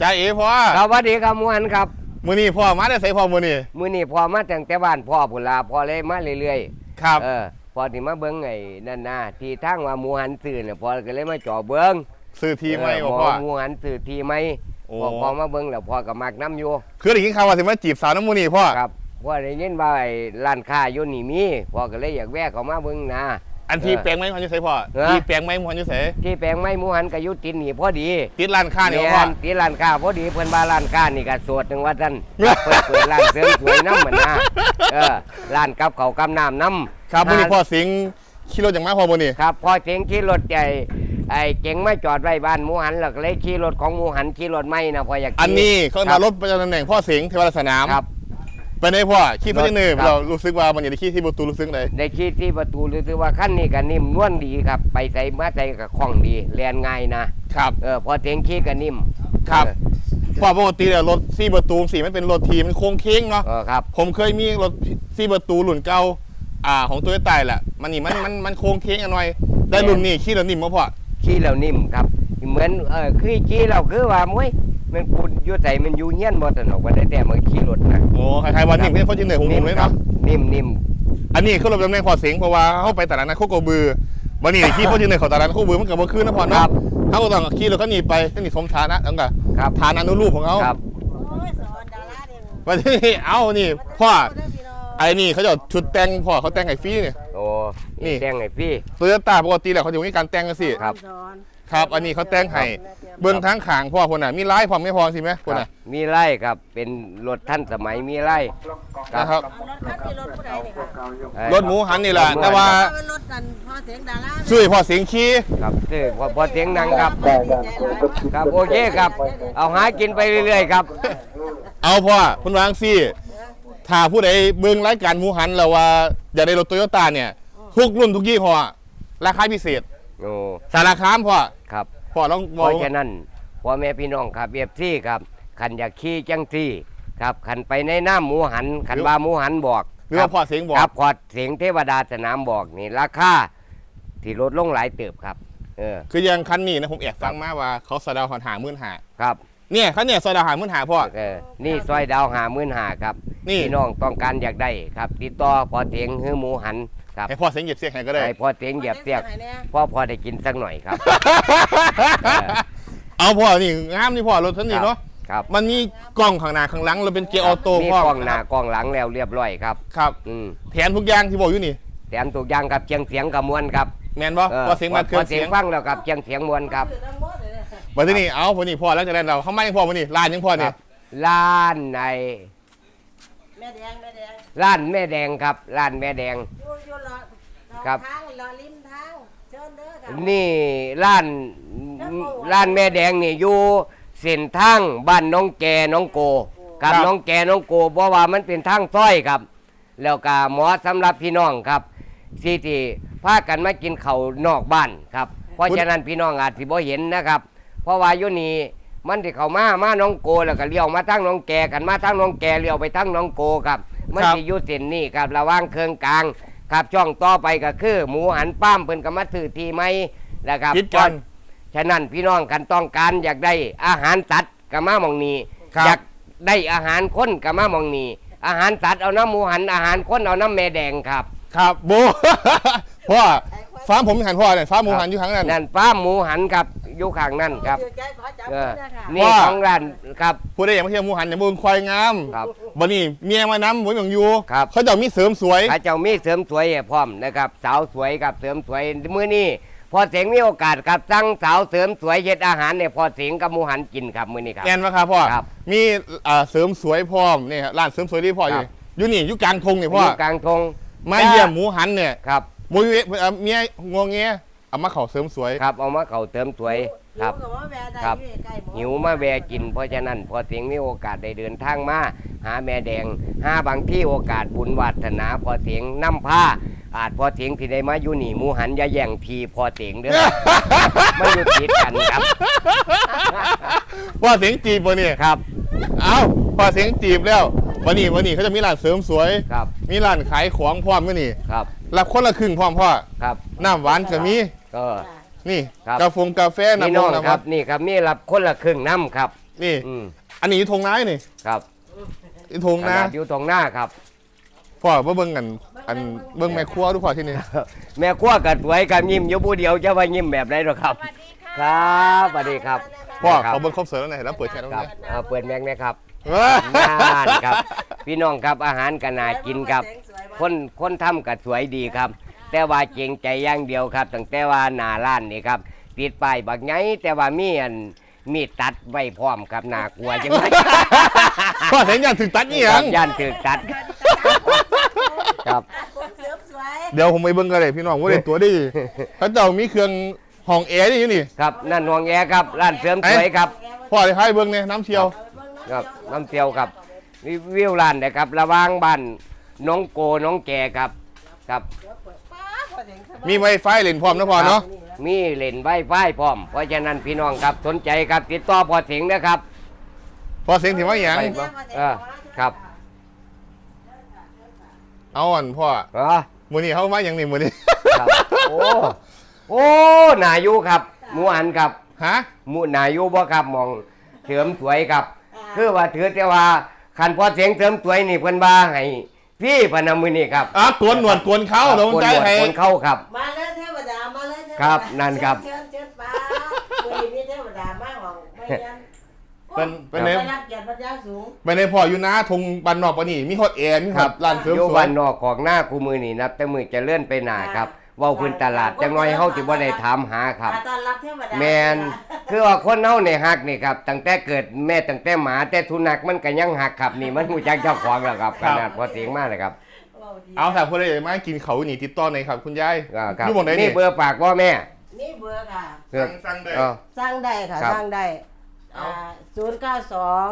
จ่าเอพ่อครับสวัสดีครับหมวนครับ มื้อนี้พ่อมาได้ใส่พ่อมื้อนี้มื้อนี้พอมาตั้งแต่บ้านพ่อพุ่นลาพอเลยมาเรื่อยครับๆเออพอที่มาเบิ่งไอ้นั่นน่ะที่ทางว่าหมูหันซื้อน่ะพอก็เลยมาจ่อเบิ่งซื้อทีไหมเอบ่อพ่อหมูหันซื้อทีไหมโอ้พอพอมาเบิ่งแล้วพอก็มักน้ำอยู่คือได้ยินข่าวว่าสิมาจีบสาวน้ำมื้อนี้พ่อครับพอได้ยินว่าไอ้ร้านค้าอยู่นี่มีพอก็เลยอยากแวะเข้ามาเบิ่งนะ อันที่เออแปลงไม้มันอยู่ไสพ่อเออที่แปลงไม้มันอยู่ไสที่แปลงไม้หมูหันก็อยู่ติดนี่พอดีติดร้านค้านี่บ่แม่พ่อ นที่ร้านค้าพอดีเพิ่นว่าร้านค้านี่ก็สวดหนึงว่าซั่นเพิ่นเปิดร้านเสริมสวยน้ำเหมือนนะเออร้านกับเขาวกับน้ำน้ำครับมื้อนี้พ่อสิงขี่รถจังมาพ่อมื้อนี้ครับพอถึงขี่รถใหญ่ไอ้เก๋งมาจอดไว้บ้านหมูหันแล้วก็เลยขี่รถของหมูหันขี่รถไม่นะพออยากขี่อันนี้เขาครัมาบ รถประจำตำแหน่งพ่อสิงห์เทวราชสนามครับ เป็นไงพ่อขี่ไปที่หนึ่งครับเรารู้สึกว่ามันอยากได้ขี่ที่ประตูรู้สึกไดได้ขี่ที่ประตูรู้สึกว่าขั้นนี้ก็นิ่มนวลดีครับ ไปใส่มาใส่กับคล่องดีแลนง่ายนะครับเออพอถึงขี่ก็นิ่มครับเออพ่อปกติแล้วรถสี่ประตูสีมันเป็นรถทีมันโค้งเค้งเนาะเออครับผมเคยมีรถสี่ประตูหลุ่นเก่าอ่าของตัวใต้แหละมันนี่มันมันมันโค้งเค้งกันหน่อย ได้รุ่นนี้ขี่แล้วนิ่มมาพ่อขี่แล้วนิ่มครับ เหมือนเออคือขี่เราคือว่ามุ้ย มันปูนอยู่ใส่มันอยู่เฮียนบ่ตนอกว่าได้แต่มันขี่รถนะโอ้คล้ายๆว่านิ่มเพื่อนเขาจะเหนื่อยหุ่มๆเลยครัเนาะนิ่มนิ่มอันนี้คือรถตำแหน่งพ่อสิงห์เพราะว่าเขาไปตลาดนัดโคกระบือวันนี้ขี่พ่อจะเหนื่อยเขาตลาดนัดโคกระบือมันกับเมื่อคืนนะพ่อครัเนาะบเขาก็ต้องขี่รถก็หนีไปก็หนีสมฐานะแล้วก็ครับฐานานุรูปของเขาครับโอ้ยสอนดาราเนี่ยวันนี้เอานี่พ่อเด้พี่น้องไอ้นี่เขาจะเอาชุดแต่งพ่อเขาแต่งไอ้ฟรีเนี่ยโอ้นี่นี่แจ้งไอ้พี่โตโยต้าปกติแล้วเขาจะมีการแต่งกันสิครับสอน ครับ อันนี้เขาแต่งให้เบื้องทั้งขางพ่อคนน่ะ มีลายพร้อมไม่พอสิไหมคนน่ะ มีไร่ครับเป็นรถท่านสมัยมีไร่นะครับ เอารถคันนี้รถผู้ใดเนี่ยค่ะรถหมูหันนี่แหละแต่ว่าเอาเป็นรถกันพอเสียงดาราช่วยพ่อเสียงขี้ ครับซื้อพอพอเสียงดังครับ ได้ได้ได้ครับโอเคครับ เอาหากินไปเรื่อยๆครับ เอาพ่อคุณวางซี่ถ้าผู้ใดเบื้องรายการหมูหันแล้วว่าอยากได้รถโตโยต้าเนี่ย ทุกรุ่นทุกยี่ห้อราคาพิเศษ โอ้สารคามพ่อครับพ่อต้องบเพอกราะฉะนั้นพ่อแม่พี่น้องครับเบียบที่ครับขันอยากขี่จังที่ครับขันไปในน้ำหมูหันขันบาหมูหันบอกหรือว่าพ่อเสียงบอกครับพอเสียงเทวดาสนามบอกนี่ราคาที่ลดลงหลายเติบครับ เออคืออย่างคันนี้นะผมแอบฟังมาว่าเขาสะเดาวหอนหามื่นหาครับ เนี่ยคันเนี่ยสะเดาวหามื่นหาพ่อ เออนี่ซอยดาวหามื่นหาครับนี่ พี่น้องต้องการอยากได้ครับ ติดต่อพอเถียงฮือหมูหัน ครับ ให้พ่อเสียงเหยียบเสียงให้ก็ได้ ให้พอเถียงเหยียบเสียกพ่อพอได้กินสักหน่อยครับ เอาพ่อนี่งามนี่พ่อรถคันนี้เนาะครับ มันมีกล้องข้างหน้าข้างหลังเราเป็นเกียร์ออโต้มีพ่อกล้องหน้ากล้องหลังแล้วเรียบร้อยครับ ครับอืมแถมทุกอย่างที่บอกอยู่นี่ แถมทุกอย่างกับเชียงเสียงกับมวลครับแมนบ่พอเสียงมาเครื่องพอเสีเสียยงงฟังแล้วกับเชียงเสียงมวลครับวันที่นี่เอาวันนี้พ่อแล้วจะได้เราเข้ามายังพ่อวันนี้ลานยังพ่อคนี่รับ ร้านในแม่แดงแม่แดงร้านแม่แดงครับร้านแม่แดง อยู่อยู่รอครับ ทางรอริมทางเชิญเด้อค่ะ นี่ร้านร้านแม่แดงนี่อยู่เส้นทางบ้านน้องแกน้องโกกับ น้องแกน้องโกเพราะว่ามันเป็นทางซ้อยครับ แล้วก็หมอสำหรับพี่น้องครับสิที่พากันมากินเขาวนอกบ้านครับ เพราะฉะนั้นพี่น้องอาจสิบ่เห็นนะครับ เพราะว่าอยู่นี่มันที่เขามามาน้องโกแล้วก็เลี้ยวมาทางน้องแกกันมาทางน้องแกเลี้ยวไปทางน้องโกครับ มันสิอยู่เส้นนี้ครับระหว่างเครื่องกลาง ครับช่องต่อไปก็คือ หมูหันป้ามเพิ่นก็มาซื้อที่ไหมนะครับคิดกัน ฉะนั้นพี่น้องกันต้องการอยากได้อาหารสัตว์ก็มาหมองนี้ครับ อยากได้อาหารคนก็มาหมองนี้อาหารสัตว์เอาน้ำหมูหันอาหารคนเอาน้ำแม่แดงครับ ครับโบ พ่อฟ้าร์มผมหันพ่อเนี่ยฟ้าร์มหมูหันอยู่ข้างนั้น นั่นป้ามหมูหันครับ อยู่ข้างนั่นครับถือใจขอจับเออมือนะคะนี่ว่าของร้านครับ ผู้ใดอยากมาเที่ยวหมูหันอย่าบุญควายงามครับบันนี้เมียมาน้ำหมูหยองอยู่ครับ เขาจะมีเสริมสวยพระเจ้ามีเสริมสวยให้พร้อมนะครับสาวสวยกับเสริมสวยมื้อนี้พอเสียงมีโอกาสครับสั่งสาวเสริมสวยเฮ็ดอาหารเนี่ยพอเสียงกับหมูหันกินครับมื้อนี้ครับแอนมาครับพ่อครับมีอ่าเสริมสวยพร้อมนี่ครับร้านเสริมสวยที่พ่ออยู่ครับอยู่นี่อยู่กลางทงนี่พ่ออยู่กลางทงมาเยี่ยมหมูหันเนี่ยครับหมูเอ่อเมียงวงเงี้ย เอามาเขาเสริมสวย ครับเอามาเขาเติมสวยครับ หิวกับว่าแม่ได้ครับ อยู่ใกล้ๆมอหิวมาแวะกิน เพราะฉะนั้นพอเสียงมีโอกาสได้เดินทางมาหาแม่แดงหาบางที่โอกาสบุญวัฒนา พอเสียงน้ำผ้า อาจพอเสียงที่ได้มาอยู่นี่หมูหันอย่าแย่งทีพอเสียงเด้อ ไม่อยู่ติดกันครับพ่อเสียงจีบวันนี้ครับเอ้าพ่อเสียงจีบแล้ววันนี้วันนี้เขาจะมีร้านเสริมสวย ครับมีร้านขายของพร้อมมื่อนี่ครับรับคนละครึ่งพร้อมพ่อครับน้ำหวานก็มี ก็ นี่ครับ กาแฟกาแฟพี่น้ำน้องน้ำครับนี่ครับนี่รับคนละครึ่งน้ำครับนี่ อืมอันนี้ทงน้านี่ครับอีทงขนะนาดอยู่ตรงหน้าครับ พ่อว่าเบิ่งกัน อันเบิ่งแม่ครัวดูพ่อที่นี่ แม่ครัวกัดสวยกันยิ้มอยู่ผู้เดียวจะว่ายิ้มแบบไหนหรอครับ ครับสวัสดีครับพ่อครับเขาเบิ่งครบเสร็จแล้วไหนแล้วเปิดแชทตรงครับนี้เอาเปิดแม็กนะครับเว้ยน่านครับ พี่น้องครับอาหารก็น่ากินครับ คนคนทำก็สวยดีครับ แต่ว่าเจงใจอย่างเดียวครับตั้งแต่ว่าหน้าร้านนี่ครับติดป้ายบักไงแต่ว่ามีอันมีดตัดไว้พร้อมครับน่ากลัวจังเลยพ่อเห็นอย่างถึงตัดนี่คยัรับงย่านถึกตัดครับ ผมเสริมสวยเดี๋ยวผมไปเบิ่งกันเลยพี่น้องว่าได้ตัวดีเขาเจ้ามีเครื่องห้องแอร์นี่อยู่นี่ ครับนั่นห่วงแอครับร้านเสริมสวยครับ พ่อได้ให้เบิ่งเนี่ยน้ำเชียว ครับน้ำเตียวครับรีวิวร้านนะครับ ระหว่างบ้านน้องโกน้องแก่ครับ ครับ มีไวไฟเล่นพร้อมนะพ่อเนาะ มีเล่นไวไฟพร้อม เพราะฉะนั้นพี่น้องครับสนใจครับติดต่อพอถึงนะครับ พอเสียงถึงว่าอย่าง เออครับ เอาอ่อนพ่ออ๋อมือนี้เขามาอย่างนี้มือนี้ ครับ โอ้โอ้หนายู่ครับหมูหันครับฮะ หมูหนายู่บ่ครับมองเสริมสวยครับ คือว่าถือแต่ว่าคันพอเสียงเสริมสวยนี่เพิ่นว่าให้ พี่พนมมือนี่ครับอะกวนหนวดกวนเขาลงใจให้คนเข้าครับ มาเลยเทวดามาเลยเทวดาครับนั่นครับเชิญเชิญป้าวันนี้มีเทวดามากหรอกไม่ยันเป็นเป็นไม่ในรับเกียรติพระเจ้าสูงเป็นในพ่ออยู่นะทงบันนอกปะนี่มีฮอตแอร์มีฮอตร้านเสริมอยู่สวบ้ายนนอกของหน้าคูมือนี่นับแต่มือจะเลื่อนไปหนาครับ เว่าพื้นตลาดจังน้อยเฮาสิบ่ได้ถามหาครับมาต้อนรับเทวดาแมนคือว่าคนเฮาเนี่ยฮักนี่ครับตั้งแต่เกิดแม่ตั้งแต่หมาแต่ทุนักมันก็ยังหักครับนี่มันรู้จักเจ้าของแล้วครับขนาดพอเสียงมากเลยครับเอาถ้าเพื่อนมากินเขาหนีติดต่อในอยครับ คุณยายอ่าครับอยู่หมองไหนนี่นี่เบอร์ปากว่าแม่นี่เบอร์ค่ะสั่งสั่งเลยอ๋อสร้างได้ค่ะ ครับ สร้างได้เอา ศูนย์เก้าสอง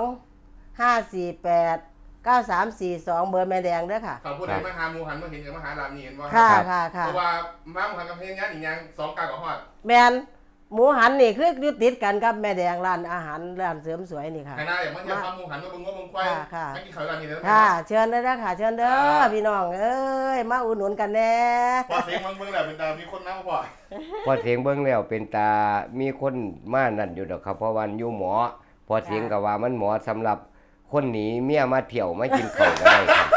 ห้าสี่แปด เก้าสามสี่สองเบอร์แม่แดงเด้อค่ะ เขาพูดในมาหาหมูหันมาเห็นกับมาหาลามนี่เห็นว่าค่ะค่ะค่ะ เพราะว่ามาหมูหันกับเพลงนี้อีกอย่างสองกากกับฮอดแมนหมูหันนี่คืออยู่ติดกันกับแม่แดงร้านอาหารร้านเสริมสวยนี่ค่ะใครหน้าอย่างมาเที่ยวทำหมูหันมาบึงว่าบึงควายค่ะค่ะมากินเขาร้านนี้เลยค่ะ เชิญได้อค่ะ เชิญเด้อครับพี่น้องเอ้ยมาอุดหนุนกันแน่ พอเสียงมันเบิ่งแล้วเป็นตามีคนน้ำพ่อพอเสียงเบิ่งแล้วเป็นตามีคนมานั่นอยู่ดอกครับเพราะวันอยู่หมอ พอเสียงก็ว่ามันหมอสำหรับ คนหนีเมียมาเที่ยวมากินข้าวก็ได้ครับ